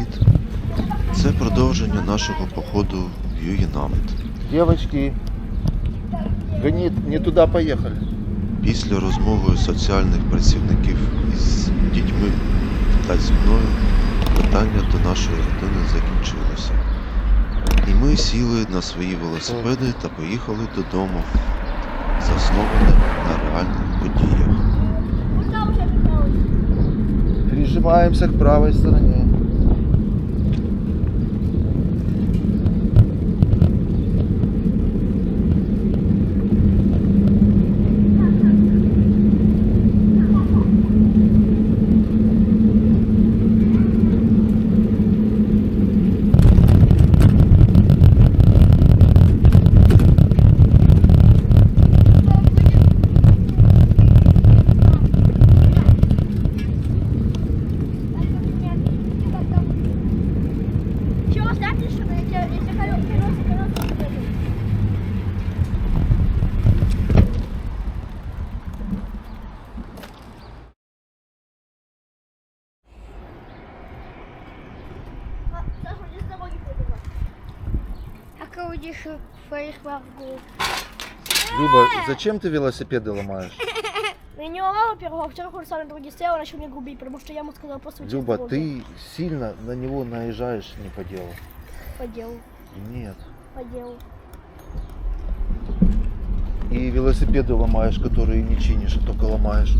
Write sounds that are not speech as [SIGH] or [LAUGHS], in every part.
привіт! Це продовження нашого походу в Юєнамет. Девочки, гони, не туда поехали. Після розмови соціальних працівників із дітьми та зі мною питання до нашої родини закінчилося. І ми сіли на свої велосипеди та поїхали додому, заснованих на реальних подіях. Прижимаемся к правой стороне. Своих мозгов? Люба, зачем ты велосипеды ломаешь? [LAUGHS] Я не ломала первого, а он сам на дороге стоял, начал меня губить, потому что я ему сказала просто Люба, ты сильно на него наезжаешь не по делу. По делу, Нет. по делу. И велосипеды ломаешь, которые не чинишь, а только ломаешь.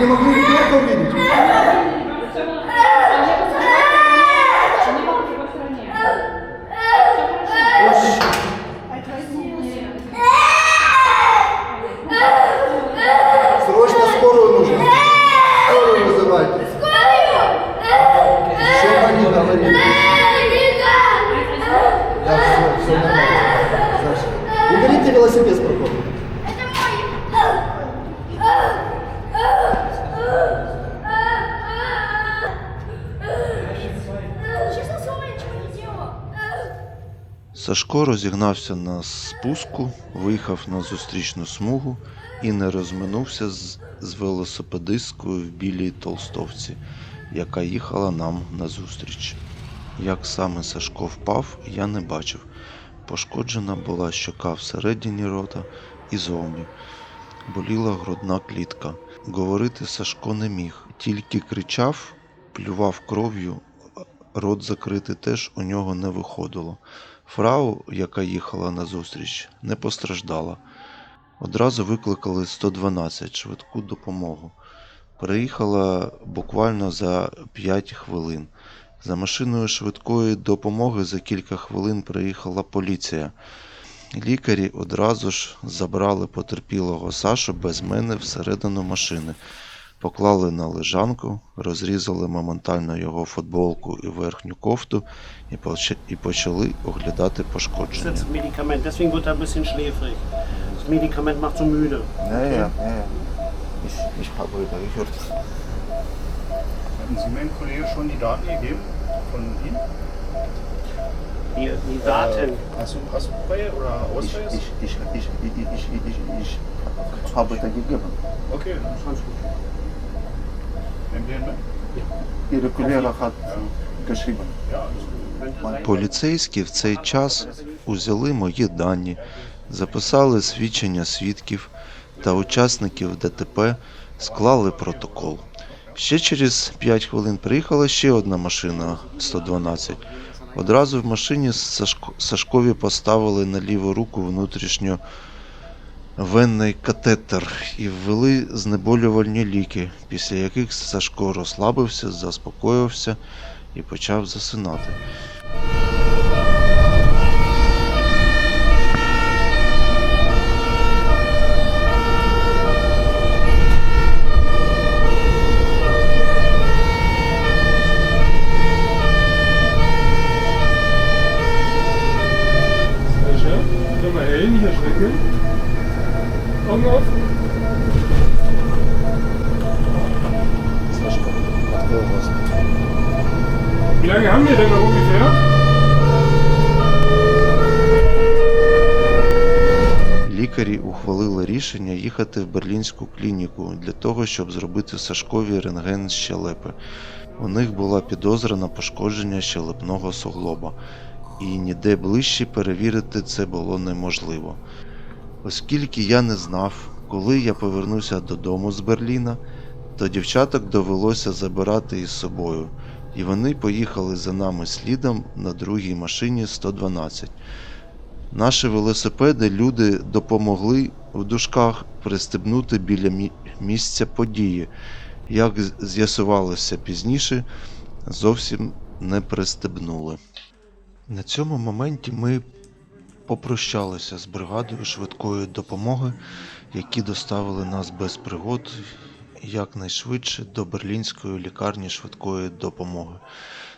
你们可以多做点。Сашко розігнався на спуску, виїхав на зустрічну смугу і не розминувся з, з велосипедисткою в білій толстовці, яка їхала нам назустріч. Як саме Сашко впав, я не бачив. Пошкоджена була щока всередині рота і зовні. Боліла грудна клітка. Говорити Сашко не міг, тільки кричав, плював кров'ю, рот закрити теж у нього не виходило. Фрау, яка їхала назустріч, не постраждала. Одразу викликали 112 швидку допомогу. Приїхала буквально за 5 хвилин. За машиною швидкої допомоги за кілька хвилин приїхала поліція. Лікарі одразу ж забрали потерпілого Сашу без мене всередину машини, поклали на лежанку, розрізали моментально його футболку і верхню кофту і поч- і почали оглядати пошкодження. Das Medikament, deswegen wird er ein bisschen schläfrig. Das Medikament macht so müde. Ja, ja, ja. Ich, ich habe da gehört. Hatten Sie meinem Kollegen schon die Daten gegeben? Von Ihnen? Die, die Daten. Äh, Hast du Passfrei oder Ausweis? Ich, Ausweis? ich, ich, ich, ich, ich, ich, ich habe da gegeben. Okay, Alles gut. Поліцейські в цей час узяли мої дані, записали свідчення свідків та учасників ДТП склали протокол. Ще через 5 хвилин приїхала ще одна машина 112. Одразу в машині Сашко, Сашкові поставили на ліву руку внутрішньо венний катетер і ввели знеболювальні ліки, після яких Сашко розслабився, заспокоївся і почав засинати. Sascha, komm erschrecken. Сашка, открой глаза. Wie lange haben wir denn noch ungefähr? Лікарі ухвалили рішення їхати в берлінську клініку для того, щоб зробити Сашкові рентген щелепи. У них була підозра на пошкодження щелепного суглоба, і ніде ближче перевірити це було неможливо. Оскільки я не знав, коли я повернуся додому з Берліна, то дівчаток довелося забирати із собою, і вони поїхали за нами слідом на другій машині 112. Наші велосипеди люди допомогли в дужках пристебнути біля місця події. Як з'ясувалося пізніше, зовсім не пристебнули. На цьому моменті ми попрощалися з бригадою швидкої допомоги, які доставили нас без пригод якнайшвидше до берлінської лікарні швидкої допомоги.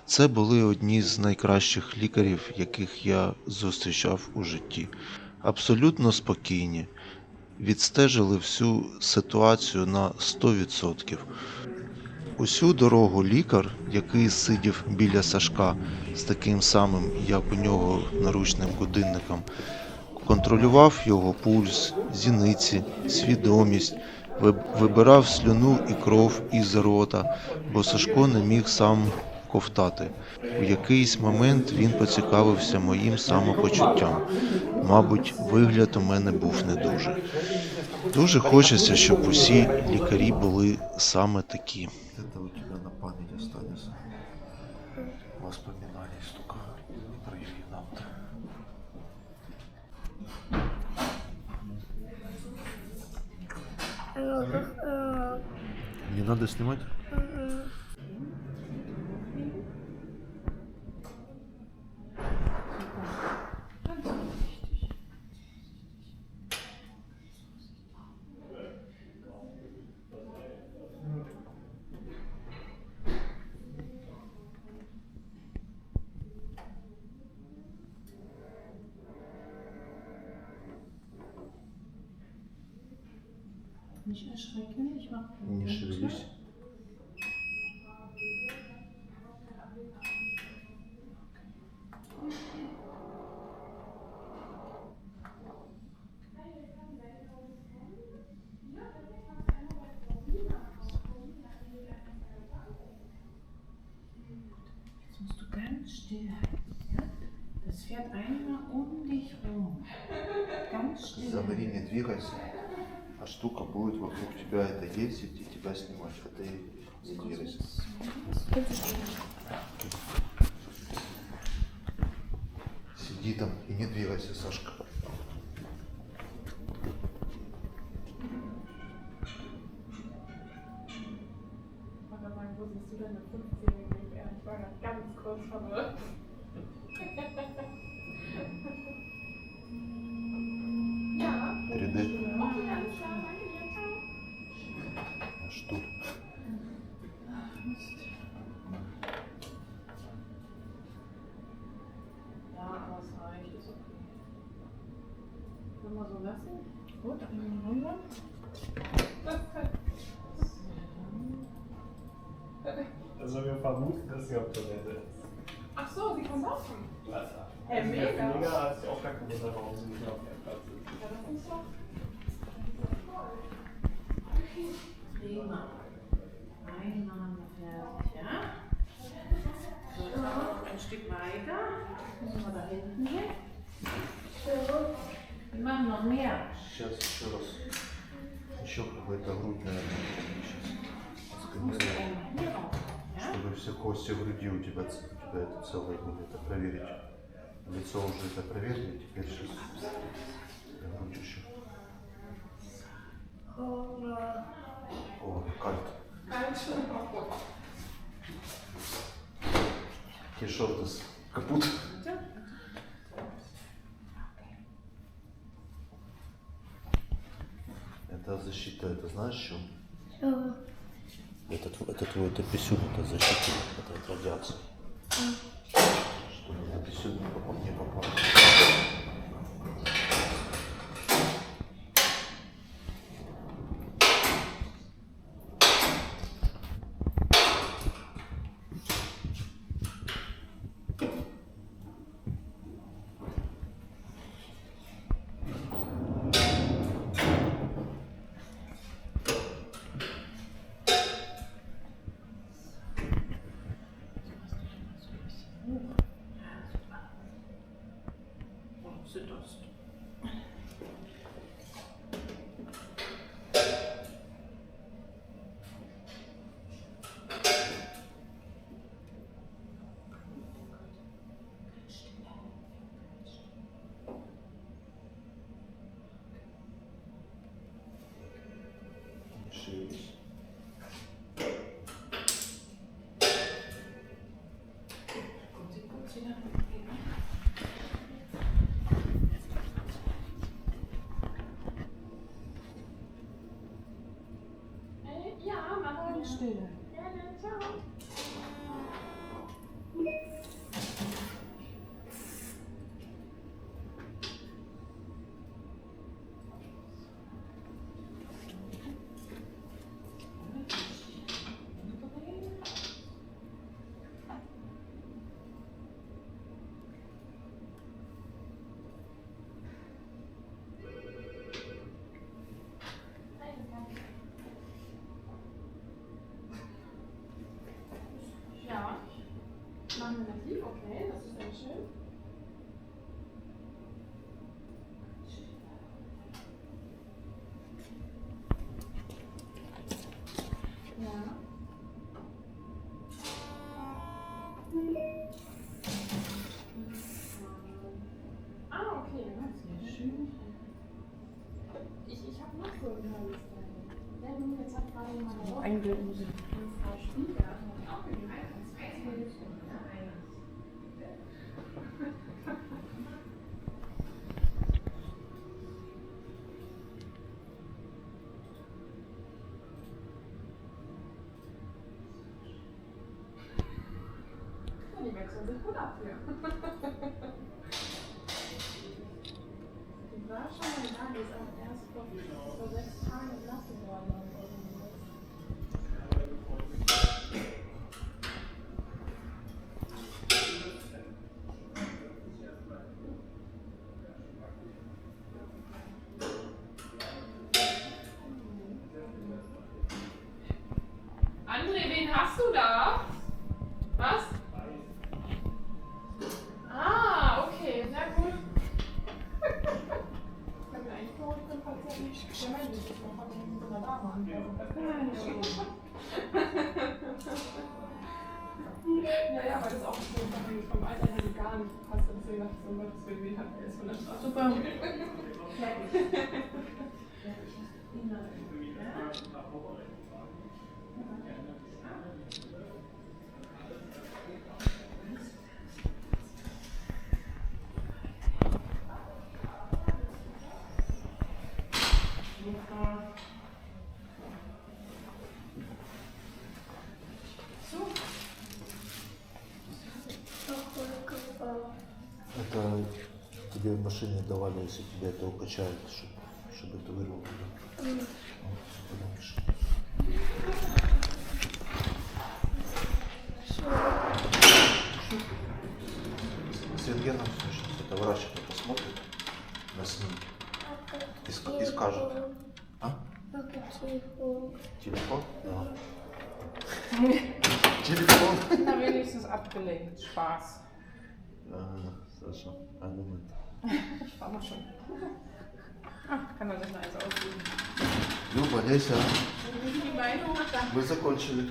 Це були одні з найкращих лікарів, яких я зустрічав у житті. Абсолютно спокійні, відстежили всю ситуацію на 100%. Усю дорогу лікар, який сидів біля Сашка з таким самим, як у нього наручним годинником, контролював його пульс, зіниці, свідомість, вибирав слюну і кров із рота, бо Сашко не міг сам ковтати. У якийсь момент він поцікавився моїм самопочуттям. Мабуть, вигляд у мене був не дуже. Дуже хочеться, щоб усі лікарі були саме такі. Це у тебе на пам'ять останеться. Воспоминання стука про Э, э, Не надо снимать? Nicht erschrecken, ich mach Не шевелись. Jetzt musst du ganz still halten. Ja? Das fährt einmal um dich rum. Ganz still. Замри, не двигайся. А штука будет вокруг тебя это ездить и тебя снимать. А ты не двигайся. Сиди там и не двигайся, Сашка. Передай. Stuhl. Ja, aber es reicht, ist okay. Können wir so lassen? Gut, einen Wunder. Also wir vermuten, dass sie auf Toilette ist. Ach so, sie kann auf. Wasser. Hä, hey, also mega. Mega hat sich auch gar keinen Wunder, warum sie nicht auf der Platz ist. Ja, das ist doch. Das ist doch toll. Okay. Prima. Einmal fertig, ja? So, jetzt machen wir ein Stück weiter. Müssen wir da hinten hin. Wir machen noch mehr. Сейчас еще раз. Еще какая-то грудь, наверное, сейчас сканируем, Hier auch. Ja? чтобы все кости груди у тебя, ц- у тебя это целое были, это проверить. Лицо уже это проверили, теперь сейчас грудь еще. О, из капут. Это защита, это знаешь что? Это, тв- это твой это писюн, это защита это от радиации. Чтобы на писюн не попал. Не 손 아프요. Ja, ja, weil das auch vom Alter her gar nicht passt. Deswegen dachte ich so, Gottes Willen, wen habt ihr jetzt von der Straße? Super. Nein. [LAUGHS] Ja. тебе в машине давали, если тебя это укачает, чтобы, чтобы это вырвало. Mm. С рентгеном сейчас это врач посмотрит на снимке и, и скажет. А? Телефон. [LAUGHS] Телефон? Да. Telefon. Nou, wenigstens afgelegd. Spaas. Ja, dat is zo. Aan de moment. Ich fahre mal schon. Ah, kann man das nice also aussehen. Super, deixa. der contigo.